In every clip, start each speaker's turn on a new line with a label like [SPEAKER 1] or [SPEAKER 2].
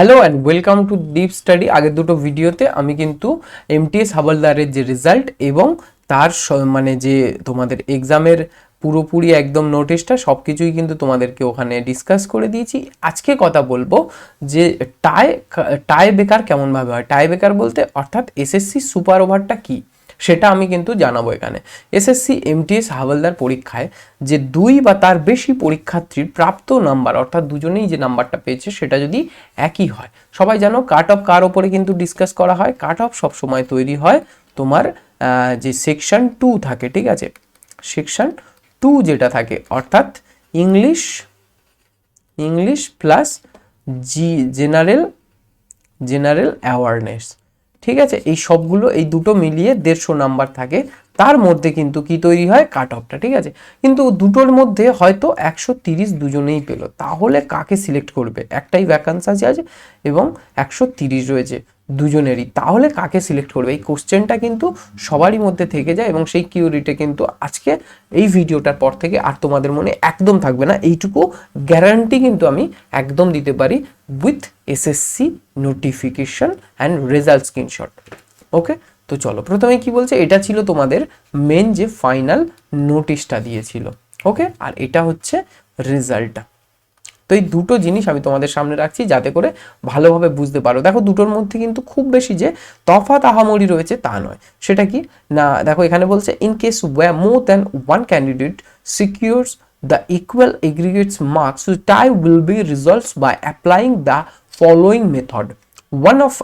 [SPEAKER 1] Hello and welcome to deep study আগের দুটো ভিডিওতে আমি কিন্তু এমটিএস হাবলদারের যে রেজাল্ট এবং তার মানে যে তোমাদের এক্সামের পুরোপুরি একদম নোটিশটা সব কিছুই কিন্তু তোমাদেরকে ওখানে ডিসকাস করে দিয়েছি। আজকে কথা বলব যে টাই টাই বেকার কেমনভাবে হয়? টাই বেকার বলতে অর্থাৎ এসএসসি সুপার ওভারটা কী? সেটা আমি কিন্তু জানাব এখানে। এসএসসি এমটিএস হাওলদার পরীক্ষায় যে দুই বা তার বেশি পরীক্ষার্থীর প্রাপ্ত নাম্বার, অর্থাৎ দুজনেই যে নাম্বারটা পেয়েছে সেটা যদি একই হয়, সবাই জানো কাট অফ কার ওপরে কিন্তু ডিসকাস করা হয়। কাট অফ সবসময় তৈরি হয় তোমার যে সেকশন টু থাকে, ঠিক আছে? সেকশন টু যেটা থাকে, অর্থাৎ English English plus G, general general awareness. ঠিক আছে? এই সবগুলো, এই দুটো মিলিয়ে দেড়শো নাম্বার থাকে। তার মধ্যে কিন্তু কি তৈরি হয়? কাট অফটা ঠিক আছে? কিন্তু দুটোর মধ্যে হয়তো একশো তিরিশ দুজনেই পেল। তাহলে কাকে সিলেক্ট করবে? একটাই ভ্যাকান্সি আছে এবং একশো তিরিশ রয়েছে দুজনেরই। তাহলে কাকে সিলেক্ট করবে? এই কোশ্চেনটা কিন্তু সবারই মধ্যে থেকে যায় এবং সেই কিউরিটা কিন্তু আজকে এই ভিডিওটার পর থেকে আর তোমাদের মনে একদম থাকবে না। এইটুকু গ্যারান্টি কিন্তু আমি একদম দিতে পারি with SSC notification and result screenshot okay তো চলো, প্রথমে কি বলছে? এটা ছিল তোমাদের মেন যে ফাইনাল নোটিশটা দিয়েছিল। ওকে আর এটা হচ্ছে রেজাল্টটা তো এই দুটো জিনিস আমি তোমাদের সামনে রাখছি যাতে করে ভালোভাবে বুঝতে পারো। দেখো, দুটোর মধ্যে কিন্তু খুব বেশি যে তফাৎ আহামরি রয়েছে তা নয়। সেটা কি? না, দেখো, এখানে বলছে in case where more than one candidate secures the equal aggregates marks tie will be resolves by applying the following method one of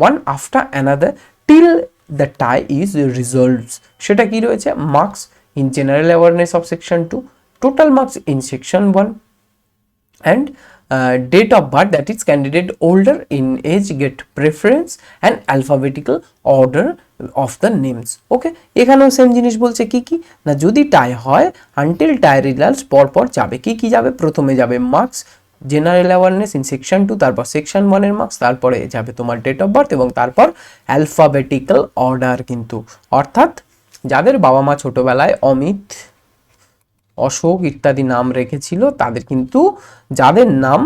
[SPEAKER 1] one after another till the tie is resolves সেটা কি রয়েছে? In general awareness of section two total marks in section one and uh, date of birth that is candidate older in age get preference and alphabetical order of the names. Okay এখানেও same জিনিস বলছে কি কি? না যদি টাই হয় until টাই results পরপর যাবে। কি কি যাবে? প্রথমে যাবে marks general awareness in section two তারপর সেকশন ওয়ানের মার্কস তারপরে যাবে তোমার ডেট অফ বার্থ এবং তারপর অ্যালফাবেটিক্যাল অর্ডার কিন্তু। অর্থাৎ যাদের বাবা মা ছোটোবেলায় অমিত, অশোক ইত্যাদি নাম রেখেছিল, তাদের কিন্তু যাদের নাম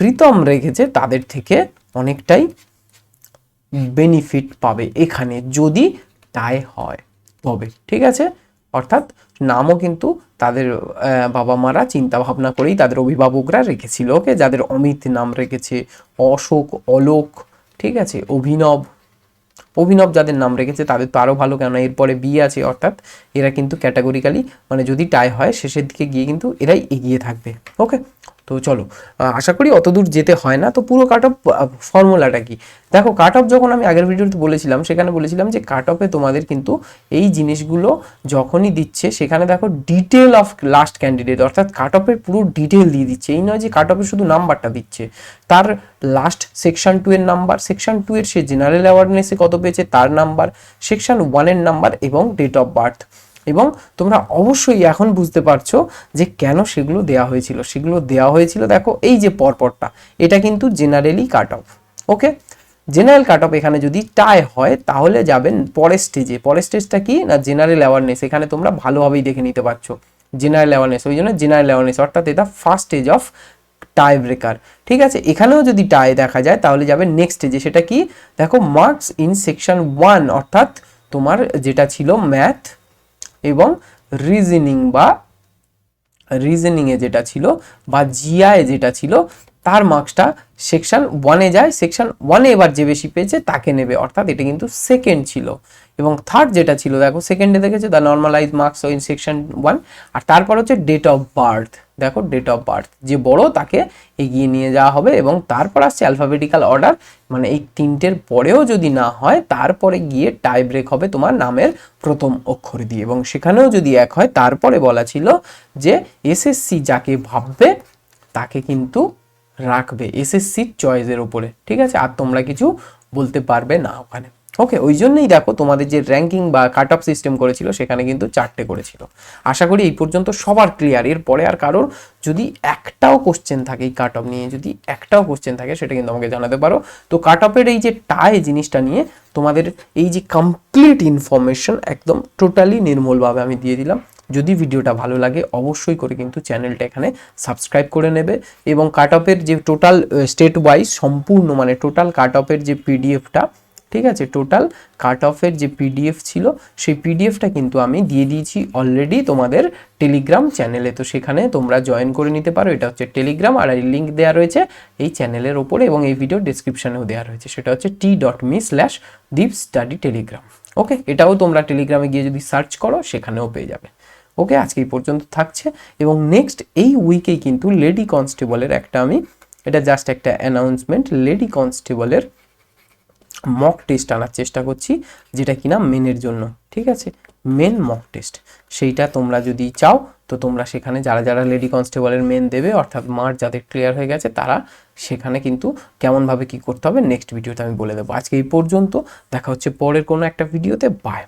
[SPEAKER 1] প্রীতম রেখেছে, তাদের থেকে অনেকটাই বেনিফিট পাবে এখানে, যদি তাই হয়। তবে, ঠিক আছে? অর্থাৎ নামও কিন্তু তাদের বাবা মারা চিন্তা ভাবনা করেই তাদের অভিভাবকরা রেখেছিল ওকে, যাদের অমিত নাম রেখেছে, অশোক, অলোক, ঠিক আছে, অভিনব। অভিনব যাদের নাম রেখেছে, তাদের তো আরও ভালো কেন এরপরে বিয়ে আছে, অর্থাৎ এরা কিন্তু ক্যাটাগরিক্যালি মানে যদি টাই হয়, শেষের দিকে গিয়ে কিন্তু এরাই এগিয়ে থাকবে। ওকে তো চলো আশা করি অত দূর যেতে হয় না। তো পুরো কাট অফ ফর্মুলাটা কি? দেখো কাট অফ যখন আমি আগের ভিডিওতে বলেছিলাম, সেখানে বলেছিলাম যে কাট অফে তোমাদের কিন্তু এই জিনিসগুলো যখনই দিচ্ছে, সেখানে দেখো ডিটেল অফ লাস্ট ক্যান্ডিডেট অর্থাৎ কাট অফের পুরো ডিটেল দিয়ে দিচ্ছে। এই নয় যে কাট অফে শুধু নাম্বারটা দিচ্ছে। তার লাস্ট সেকশন টু এর নাম্বার সেকশন টু এর সে জেনারেল অ্যাওয়ারনেসে কত পেয়েছে? তার নাম্বার সেকশন ওয়ানের নাম্বার এবং ডেট অফ বার্থ এবং তোমরা অবশ্যই এখন বুঝতে পারছ যে কেন সেগুলো দেওয়া হয়েছিল। সেগুলো দেওয়া হয়েছিল, দেখো, এই যে পরপরটা, এটা কিন্তু generally cut off okay general cut off এখানে যদি টাই হয়, তাহলে যাবেন পরের স্টেজে পরের স্টেজটা কি? না জেনারেল অ্যাওয়ারনেস এখানে তোমরা ভালোভাবেই দেখে নিতে পারছ। জেনারেল অ্যাওয়ারনেস ওই জন্য জেনারেল অ্যাওয়ারনেস অর্থাৎ এটা first stage of tie breaker ঠিক আছে, এখানেও যদি টাই দেখা যায়, তাহলে যাবে নেক্সট স্টেজে সেটা কি? দেখো মার্কস ইন সেকশন ওয়ান অর্থাৎ তোমার যেটা ছিল ম্যাথ এবং রিজনিং বা রিজনিংয়ে যেটা ছিল বা জিআই যেটা ছিল তার মার্কসটা সেকশন ওয়ানে যায় সেকশন ওয়ানে এবার যে বেশি পেয়েছে তাকে নেবে। অর্থাৎ এটা কিন্তু সেকেন্ড ছিল। এবং থার্ড যেটা ছিল, দেখো সেকেন্ডে দেখেছে the normalize marks in section one আর তারপর হচ্ছে ডেট অফ বার্থ দেখো ডেট অফ বার্থ যে বড় তাকে এগিয়ে নিয়ে যাওয়া হবে এবং তারপর আসছে অ্যালফাবেটিক্যাল অর্ডার মানে এই তিনটের পরেও যদি না হয়, তারপরে গিয়ে টাই ব্রেক হবে তোমার নামের প্রথম অক্ষর দিয়ে। এবং সেখানেও যদি এক হয়, তারপরে বলা ছিল যে এসএসসি যাকে ভাববে, তাকে কিন্তু রাখবে। এসএসসির চয়েসের উপরে, ঠিক আছে? আর তোমরা কিছু বলতে পারবে না ওখানে। ওকে ওই জন্যই দেখো, তোমাদের যে র্যাঙ্কিং বা কাট অফ সিস্টেম করেছিল, সেখানে কিন্তু চারটে করেছিল। আশা করি এই পর্যন্ত সবার ক্লিয়ার এরপরে আর কারোর যদি একটাও কোশ্চেন থাকে এই কাট অফ নিয়ে, যদি একটাও কোশ্চেন থাকে, সেটা কিন্তু আমাকে জানাতে পারো। তো কাট অফের এই যে টাই জিনিসটা নিয়ে, তোমাদের এই যে কমপ্লিট ইনফরমেশন একদম টোটালি নির্মূলভাবে আমি দিয়ে দিলাম। যদি ভিডিওটা ভালো লাগে, অবশ্যই করে কিন্তু চ্যানেলটা এখানে সাবস্ক্রাইব করে নেবে এবং কাট অফের যে টোটাল স্টেট ওয়াইজ সম্পূর্ণ মানে টোটাল কাট অফের যে পিডিএফটা ঠিক আছে? টোটাল কাট অফের যে পিডিএফ ছিল, সেই পিডিএফটা কিন্তু আমি দিয়ে দিয়েছি অলরেডি তোমাদের টেলিগ্রাম চ্যানেলে তো সেখানে তোমরা জয়েন করে নিতে পারো। এটা হচ্ছে টেলিগ্রাম আর এই লিঙ্ক দেওয়া রয়েছে এই চ্যানেলের ওপরে এবং এই ভিডিও ডিসক্রিপশনেও দেওয়া রয়েছে। সেটা হচ্ছে T dot me slash deep study telegram okay এটাও তোমরা টেলিগ্রামে গিয়ে যদি সার্চ করো, সেখানেও পেয়ে যাবে। ওকে আজকে এই পর্যন্ত থাকছে। এবং নেক্সট এই উইকেই কিন্তু লেডি কনস্টেবলের একটা আমি, এটা জাস্ট একটা অ্যানাউন্সমেন্ট লেডি কনস্টেবলের মক টেস্ট আনার চেষ্টা করছি, যেটা কিনা মেনের জন্য, ঠিক আছে? মেন মক টেস্ট সেইটা তোমরা যদি চাও, তো তোমরা সেখানে যারা যারা লেডি কনস্টেবলের মেন দেবে, অর্থাৎ মার যাদের ক্লিয়ার হয়ে গেছে, তারা সেখানে কিন্তু কেমনভাবে কি করতে হবে নেক্সট ভিডিওতে আমি বলে দেবো। আজকে এই পর্যন্ত, দেখা হচ্ছে পরের কোনো একটা ভিডিওতে বাই